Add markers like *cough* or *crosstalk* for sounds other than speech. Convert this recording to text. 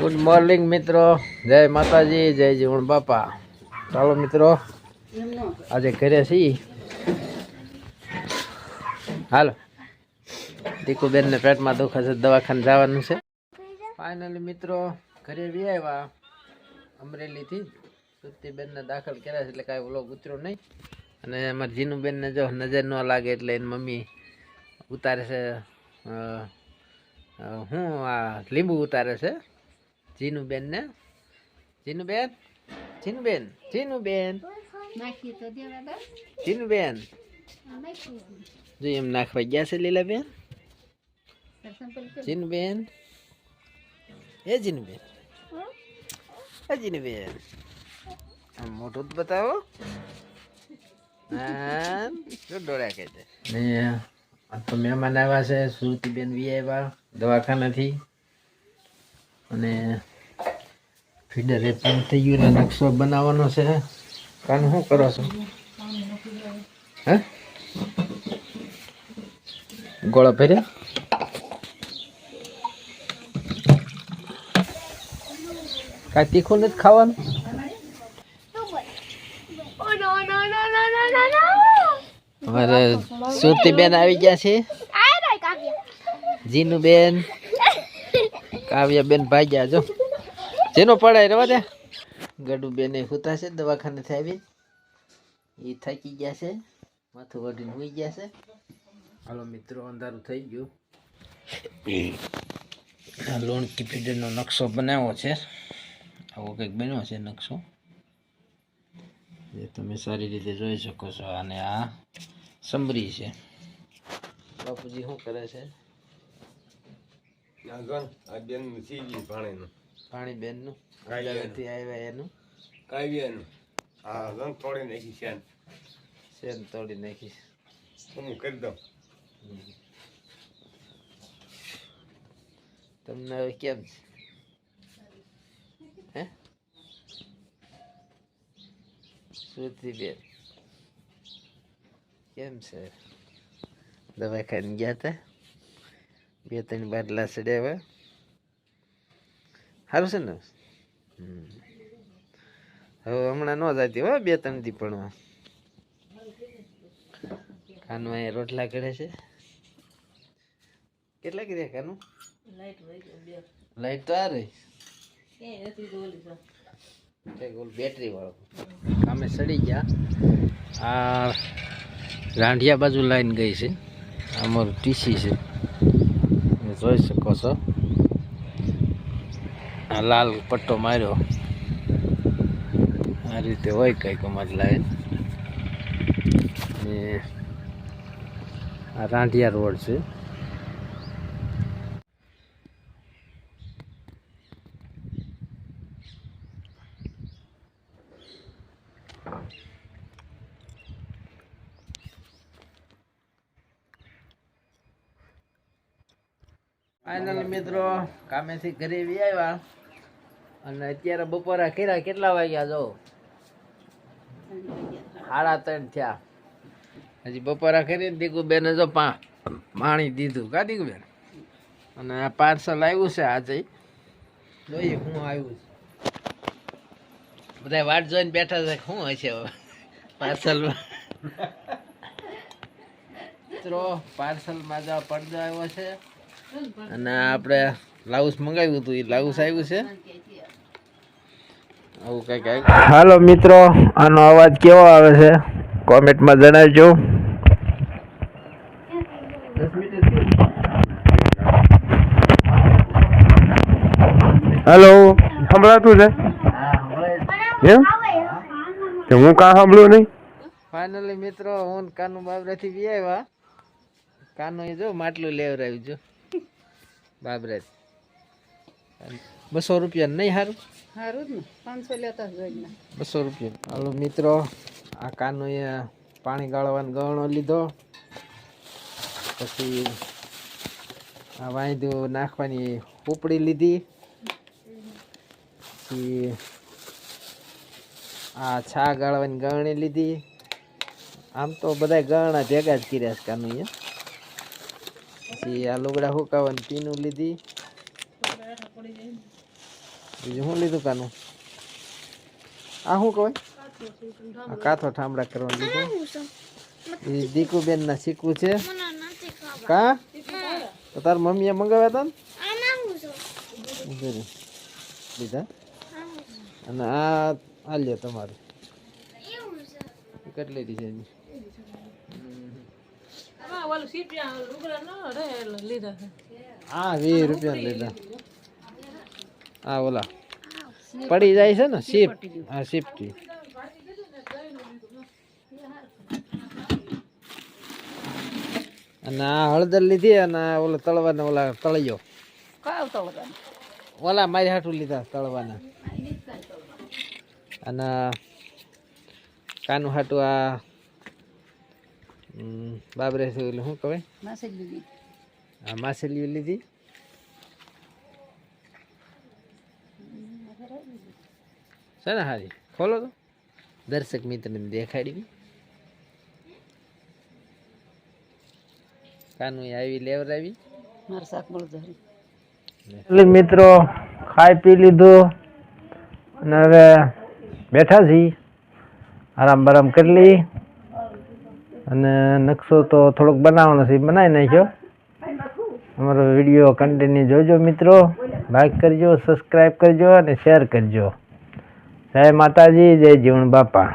Good morning મિત્રો. જય માતાજી, જય જીવણ બાપા. ચાલો, મિત્રો. આજે ઘરે છીએ. હાલો. દીકુબેનને પેટમાં દુખે છે, દવાખાને જવાનું છે. ફાઇનલી મિત્રો, ઘરે વી આવ્યા. અમરેલીથી સુરતીબેનને દાખલ કર્યા છે, એટલે કાંઈ ઓલો ઉતર્યો નહીં. અને અમારી જીનુબેનને જો નજર ન લાગે એટલે એની મમ્મી ઉતારે છે હું આ લીંબુ ઉતારે છે. જીનુબેન ને? જીનુબેન? જીનુબેન? જીનુબેન? જીનુબેન? જો એમ નાખવા ગયા છે લીલાબેન? જીનુબેન? એ જીનુબેન. એ જીનુબેન. આમ મોટું જ બતાવો. હા જો કહે છે તો મહેમાન આવ્યા છે સુરતીબેન બી આવ્યા દવાખાનાથી. અને ફીડર એ પણ થઈ ગયું ને નકશો બનાવવાનો છે. કાન શું કરો છો? હે? ગોળો ભર્યા? કાંઈ તીખું નથી ખાવાનું? અમારે સુરતીબેન આવી ગયા છે. જીનુબેન કાવ્યાબેન ભાગ્યા જો. જેનો પડાય રવા દે. ગડુબેન એ સુતા છે દવાખાનેથી આવી. એ થાકી ગયા છે. માથું વઢીને હોઈ ગયા છે. હાલો મિત્રો, અંધારું થઈ ગયું. આ લોણકી ફીડરનો નકશો બનાવ્યો છે. આવો કંઈક બન્યો છે નકશો. જે તમે સારી રીતે જોઈ શકો છો. અને આ સમરી છે. બાપુજી શું કરે છે? આ બેન સીવી ભાણેનું. પાણી બેનનું નું અમદાવાદથી આવ્યા એનું? કાવ્યાનું. હા ગણ તોડી નાખી છે શેન તોડી નાખી. હું કરી દઉં. તમને હવે કેમ છે? હે? શ્રુતિ બેન કેમ છે? દવાખાને ગયા હતા બે ત્રણ બાટલા ચડ્યા સારું છે ને? હવે હમણાં ન જતી હો બે ત્રણથી પણ કાનમાં અહીંયા રોટલા કરે છે. કેટલા કર્યા કાનું? લાઈટ તો આ રહી. એક બેટરી વાળો. અમે સડી ગયા. આ રાંઢિયા બાજુ લાઈન ગઈ છે. અમારું ટીસી છે. જોઈ શકો છો. આ લાલ પટ્ટો માર્યો. આ રીતે હોય કંઈક અમારી લાઈન. ને આ રાંઢિયા રોડ છે. ફાઇનલ મિત્રો, કામેથી ઘરે બી આવ્યા. અને અત્યારે બપોરા કર્યા કેટલા વાગ્યા, જો? સાડા ત્રણ થયા. હજી બપોરા કરીને દીકુબેને જો પા પાણી દીધું. કા દીકુબેન? અને આ પાર્સલ આવ્યું છે આજે. જોઈએ હું આવ્યું છે. બધા વાટ જોઈને બેઠા છે. શું હશે પાર્સલમાં? *laughs* મિત્રો, પાર્સલમાં માં આ પડદો આવ્યો છે. અને આપણે લાઉસ મંગાવ્યું હતું એ લાઉસ આવ્યું છે. આવું કંઈક હાલો મિત્રો આનો અવાજ કેવો આવે છે? કોમેન્ટમાં જણાવજો. હેલો સંભળાતું છે? એમ? હું કાં સાંભળ્યું નહીં? ફાઇનલી મિત્રો હું કાનુ બાબરાથી બી આવ્યા કાનુ એ જો માટલું લેવરાવ્યું જો બાબરા. બસો રૂપિયા નહીં સારું સારું જ ને. પાંચસો લેતા બસો રૂપિયા. હાલો મિત્રો આ કાનોએ પાણી ગાળવાનો ગણો લીધો. પછી આ વાંધું નાખવાની ઉપડી લીધી. પછી આ છા ગાળવાની ગરણી લીધી. આમ તો બધા ગરણા ભેગા જ કર્યા છે કાનોએ પછી આ લુગડા હુકાવાની પીનું લીધી. બીજું શું લીધું કાનું? આ શું કહે આ કાથો ઠામડા કરવાનું લીધું. દીકુબેન ના શીખવું છે. કા? તો તાર મમ્મીએ મંગાવ્યા હતા ને? લીધા? અને આ આ લ્યો તમારું કેટલી હા વી રૂપિયા લીધા. હા ઓલા. પડી જાય છે ને સીપ હા શિફ્ટી. અને આ હળદર લીધી અને ઓલા તળવાના ઓલા તળિયો. કાવ ઓલા મારી હાટું લીધા તળવાના. અને કાનું હાટું આ બાબરે ઓલું શું કહેવાય લીધી. આ માછલીઓ લીધી. છે ને હારી? ખોલો તો. દર્શક મિત્રને દેખાડી કાનું આવી લેવરાવી. મિત્રો ખાઈ પી લીધું અને હવે બેઠા છીએ આરામ બરામ કરી લઈએ અને નકશો તો થોડોક બનાવવાનો છે બનાવી નાખ્યો. અમારો વીડિયો કન્ટિન્યુ જોજો મિત્રો. લાઈક કરજો સબસ્ક્રાઈબ કરજો અને શેર કરજો. જય માતાજી, જય જીવન બાપા.